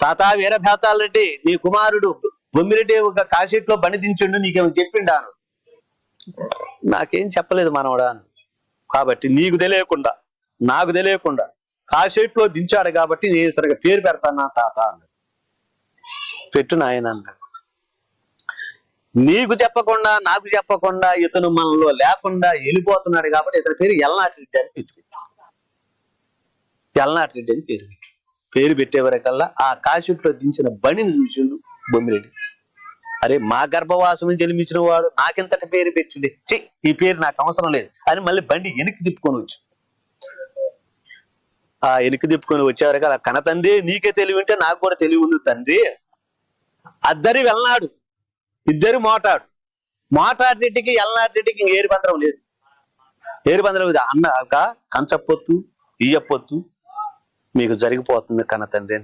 తాత వీరభేతాలరెడ్డి నీ కుమారుడు బొమ్మిరెడ్డి ఒక కాశీట్లో బండి దించుండు నీకేమో చెప్పిండాను. నాకేం చెప్పలేదు మనవడా కాబట్టి నీకు తెలియకుండా నాకు తెలియకుండా కాశీట్లో దించాడు కాబట్టి నేను ఇతనికి పేరు పెడతానా నా తాత అన్నాడు. పెట్టు నాయన అన్నాడు. నీకు చెప్పకుండా నాకు చెప్పకుండా ఇతను మనలో లేకుండా వెళ్ళిపోతున్నాడు కాబట్టి ఇతని పేరు ఎల్నాటి రెడ్డి అని పెట్టు. ఎల్నాటి రెడ్డి అని పేరు పెట్టు. పేరు పెట్టేవరకల్లా ఆ కాశీట్లో దించిన బణిని చూసిండు బొమ్మిరెడ్డి. అరే మా గర్భవాసం జన్మించిన వాడు నాకెంతటి పేరు పెట్టిండే? చి ఈ పేరు నాకు అవసరం లేదు. అని మళ్ళీ బండి వెనక్కి తిప్పుకొని వచ్చు. ఆ వెనక్కి తిప్పుకొని వచ్చేవరకు అలా కన తండ్రి నీకే తెలివి ఉంటే నాకు కూడా తెలివి ఉంది తండ్రి. అద్దరి వెళ్ళనాడు. ఇద్దరు మోటాడు. మోటాడిటికి వెళ్ళనాటికి ఇంక ఏరు బంధం లేదు. ఏరు పందరం లేదు. అన్న ఒక కంచపొత్తు ఇయ్యపొత్తు మీకు జరిగిపోతుంది కన్న తండ్రి అని